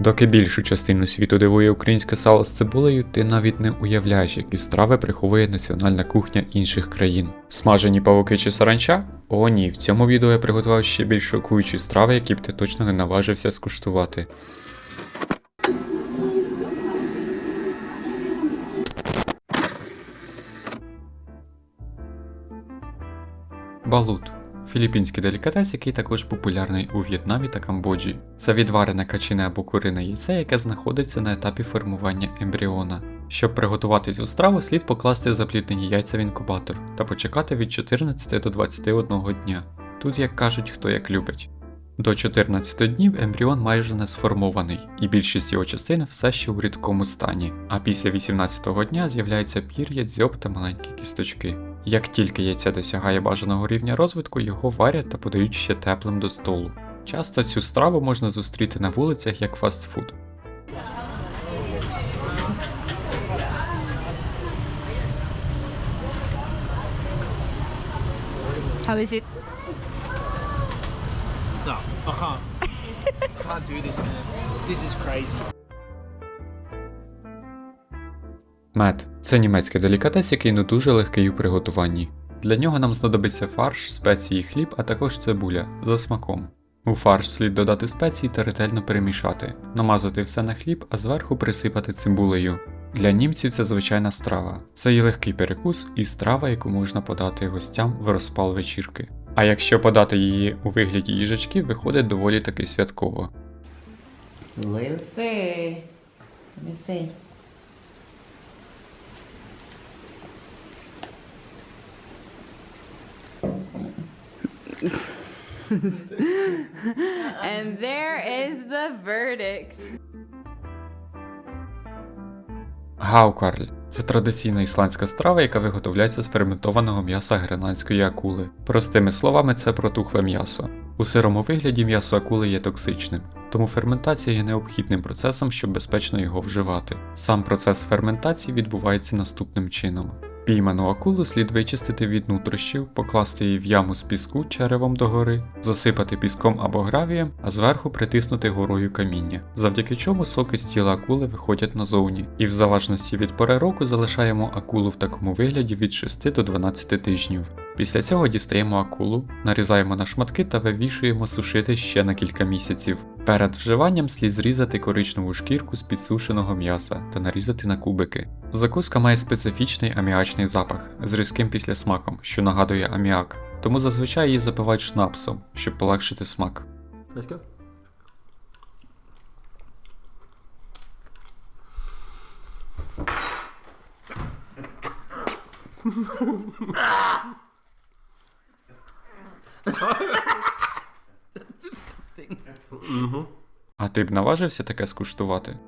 Доки більшу частину світу дивує українське сало з цибулею, ти навіть не уявляєш, які страви приховує національна кухня інших країн. Смажені павуки чи саранча? О ні, в цьому відео я приготував ще більш шокуючі страви, які б ти точно не наважився скуштувати. Балут філіппінський делікатес, який також популярний у В'єтнамі та Камбоджі. Це відварене качине або курине яйце, яке знаходиться на етапі формування ембріона. Щоб приготувати цю страву, слід покласти запліднені яйця в інкубатор та почекати від 14 до 21 дня. Тут, як кажуть, хто як любить. До 14 днів ембріон майже не сформований, і більшість його частин все ще у рідкому стані, а після 18-го дня з'являється пір'я, дзьоб та маленькі кісточки. Як тільки яйце досягає бажаного рівня розвитку, його варять та подають ще теплим до столу. Часто цю страву можна зустріти на вулицях як фастфуд. How is it? No, I can't. can't do this, man. This is crazy. Мед це німецький делікатес, який не дуже легкий у приготуванні. Для нього нам знадобиться фарш, спеції, хліб, а також цибуля за смаком. У фарш слід додати спеції та ретельно перемішати, намазати все на хліб, а зверху присипати цибулею. Для німців це звичайна страва. Це і легкий перекус, і страва, яку можна подати гостям в розпал вечірки. А якщо подати її у вигляді їжачків, виходить доволі таки святково. We'll And there is the verdict. Гаукарль це традиційна ісландська страва, яка виготовляється з ферментованого м'яса гренландської акули. Простими словами, це протухле м'ясо. У сирому вигляді м'ясо акули є токсичним, тому ферментація є необхідним процесом, щоб безпечно його вживати. Сам процес ферментації відбувається наступним чином. Пійману акулу слід вичистити від нутрощів, покласти її в яму з піску черевом догори, засипати піском або гравієм, а зверху притиснути горою каміння, завдяки чому соки з тіла акули виходять назовні, і в залежності від пори року залишаємо акулу в такому вигляді від 6 до 12 тижнів. Після цього дістаємо акулу, нарізаємо на шматки та вивішуємо сушити ще на кілька місяців. Перед вживанням слід зрізати коричневу шкірку з підсушеного м'яса та нарізати на кубики. Закуска має специфічний аміачний запах з різким післясмаком, що нагадує аміак, тому зазвичай її запивають шнапсом, щоб полегшити смак. Disgusting. А ти б наважився таке скуштувати?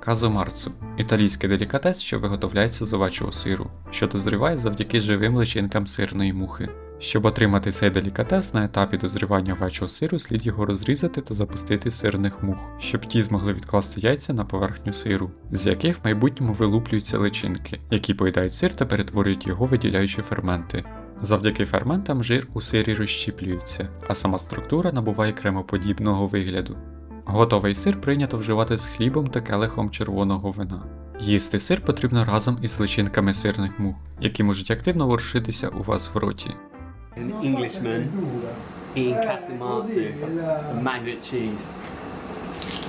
Казомарцу італійський делікатес, що виготовляється з овечого сиру, що дозріває завдяки живим личинкам сирної мухи. Щоб отримати цей делікатес на етапі дозрівання овечого сиру, слід його розрізати та запустити сирних мух, щоб ті змогли відкласти яйця на поверхню сиру, з яких в майбутньому вилуплюються личинки, які поїдають сир та перетворюють його, виділяючи ферменти. Завдяки ферментам жир у сирі розщіплюється, а сама структура набуває кремоподібного вигляду. Готовий сир прийнято вживати з хлібом та келихом червоного вина. Їсти сир потрібно разом із личинками сирних мух, які можуть активно ворушитися у вас в роті.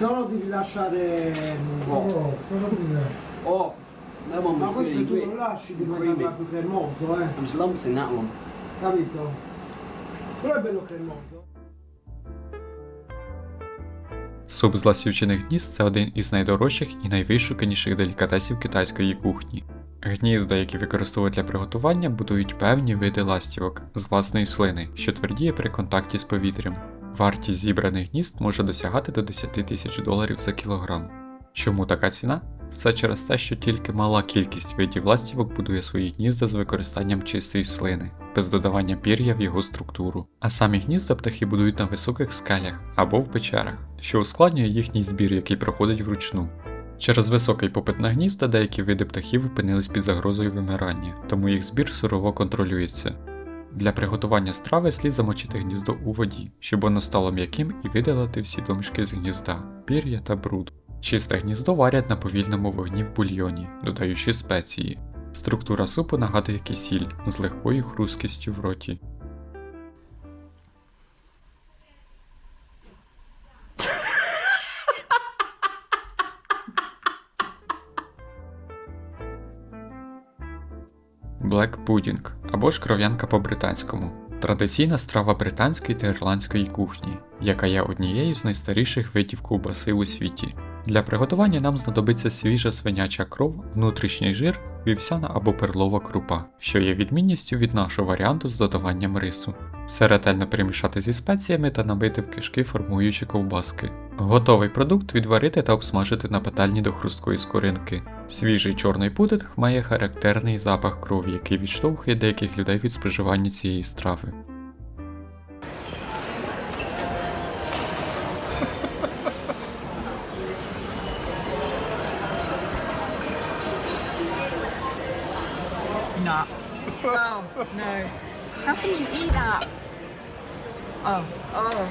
Solo devi lasciare Oh. Oh, that one was really good. eh? There's lumps in that one. Capito? Però è bello cremoso. Суп з ласівчиних гнізд це один із найдорожчих і найвишуканіших делікатесів китайської кухні. Гнізда, які використовують для приготування, будують певні види ластівок з власної слини, що твердіє при контакті з повітрям. Вартість зібраних гнізд може досягати до 10 тисяч доларів за кілограм. Чому така ціна? Все через те, що тільки мала кількість видів ластівок будує свої гнізда з використанням чистої слини, без додавання пір'я в його структуру. А самі гнізда птахи будують на високих скелях або в печерах, що ускладнює їхній збір, який проходить вручну. Через високий попит на гнізда деякі види птахів опинились під загрозою вимирання, тому їх збір сурово контролюється. Для приготування страви слід замочити гніздо у воді, щоб воно стало м'яким і видалити всі домішки з гнізда, пір'я та бруд. Чисте гніздо варять на повільному вогні в бульйоні, додаючи спеції. Структура супу нагадує кисіль з легкою хрусткістю в роті. Black Pudding або ж кров'янка по-британському. Традиційна страва британської та ірландської кухні, яка є однією з найстаріших видів ковбаси у світі. Для приготування нам знадобиться свіжа свиняча кров, внутрішній жир, вівсяна або перлова крупа, що є відмінністю від нашого варіанту з додаванням рису. Все ретельно перемішати зі спеціями та набити в кишки, формуючи ковбаски. Готовий продукт відварити та обсмажити на пательні до хрусткої скоринки. Свіжий чорний пудинг має характерний запах крові, який відштовхує деяких людей від споживання цієї страви. Oh, no. How can you eat that? Oh, oh.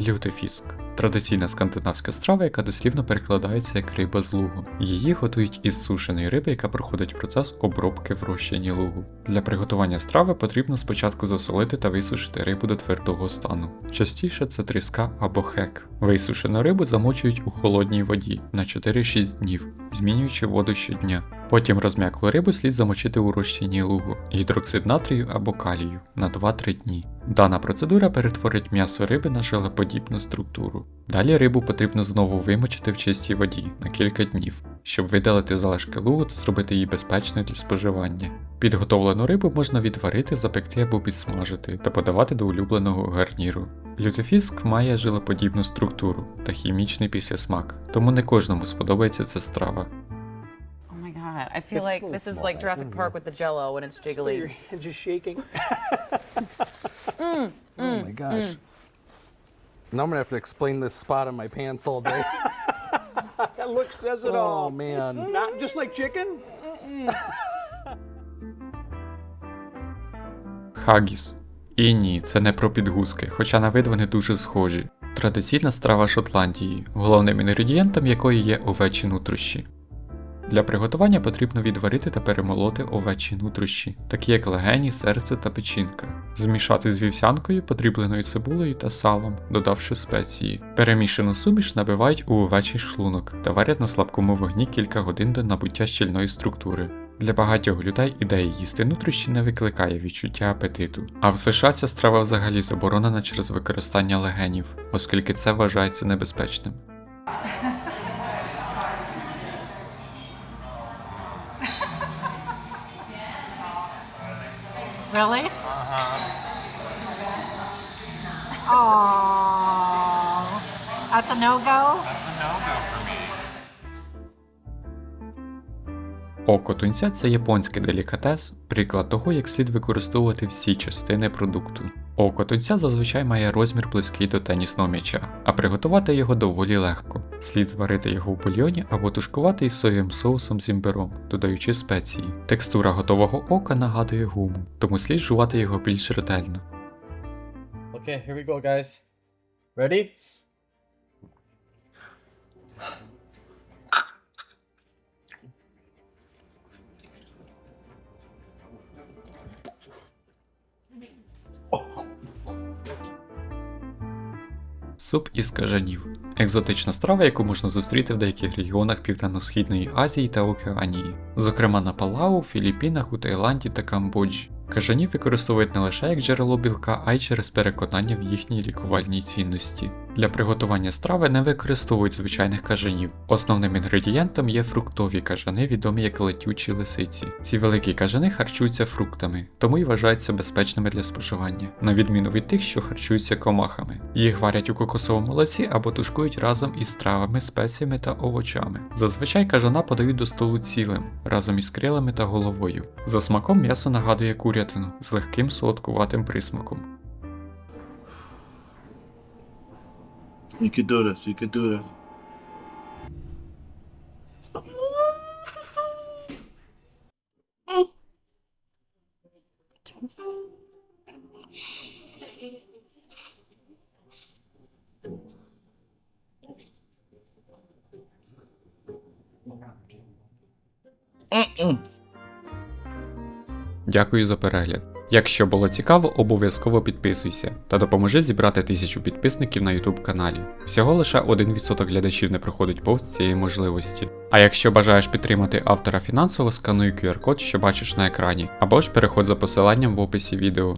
Лютефіск традиційна скандинавська страва, яка дослівно перекладається як риба з лугу. Її готують із сушеної риби, яка проходить процес обробки в розчині лугу. Для приготування страви потрібно спочатку засолити та висушити рибу до твердого стану. Частіше це тріска або хек. Висушену рибу замочують у холодній воді на 4-6 днів, змінюючи воду щодня. Потім розм'яклу рибу слід замочити у розчині лугу, гідроксид натрію або калію на 2-3 дні. Дана процедура перетворить м'ясо риби на желеподібну структуру. Далі рибу потрібно знову вимочити в чистій воді на кілька днів, щоб видалити залишки лугу та зробити її безпечною для споживання. Підготовлену рибу можна відварити, запекти або підсмажити та подавати до улюбленого гарніру. Лютефіск має жилоподібну структуру та хімічний післясмак, тому не кожному сподобається ця страва. Oh god. I feel It's like this is like Jurassic Park with the jello when it's Your jiggly. hands just shaking. Oh my gosh. Now I'm gonna have to explain this spot on my pants all day. That look says it oh all. man. Not just like chicken. Хагіс. І ні, це не про підгузки, хоча на вид вони дуже схожі. Традиційна страва Шотландії, головним інгредієнтом якої є овечі нутрощі. Для приготування потрібно відварити та перемолоти овечі нутрощі, такі як легені, серце та печінка. Змішати з вівсянкою, подрібленою цибулею та салом, додавши спеції. Перемішану суміш набивають у овечий шлунок та варять на слабкому вогні кілька годин до набуття щільної структури. Для багатьох людей ідея їсти нутрощі не викликає відчуття апетиту. А в США ця страва взагалі заборонена через використання легенів, оскільки це вважається небезпечним. Really? Uh-huh. Oh. That's a no-go? Око тунця це японський делікатес, приклад того, як слід використовувати всі частини продукту. Око тунця зазвичай має розмір близький до тенісного м'яча, а приготувати його доволі легко. Слід зварити його в бульйоні або тушкувати із соєвим соусом з імбиром, додаючи спеції. Текстура готового ока нагадує гуму, тому слід жувати його більш ретельно. Okay, here we go, guys. Ready? Суп із кажанів екзотична страва, яку можна зустріти в деяких регіонах Південно-Східної Азії та Океанії, зокрема на Палау, Філіппінах, у Таїланді та Камбоджі. Кажанів використовують не лише як джерело білка, а й через переконання в їхній лікувальній цінності. Для приготування страви не використовують звичайних кажанів. Основним інгредієнтом є фруктові кажани, відомі як летючі лисиці. Ці великі кажани харчуються фруктами, тому й вважаються безпечними для споживання, на відміну від тих, що харчуються комахами. Їх варять у кокосовому молоці або тушкують разом із травами, спеціями та овочами. Зазвичай кажана подають до столу цілим, разом із крилами та головою. За смаком м'ясо нагадує курятину з легким солодкуватим присмаком. You could do this. You could do this. Дякую за перегляд. Якщо було цікаво, обов'язково підписуйся та допоможи зібрати тисячу підписників на YouTube каналі. Всього лише 1% глядачів не проходить повз цієї можливості. А якщо бажаєш підтримати автора фінансово, скануй QR-код, що бачиш на екрані, або ж переходь за посиланням в описі відео.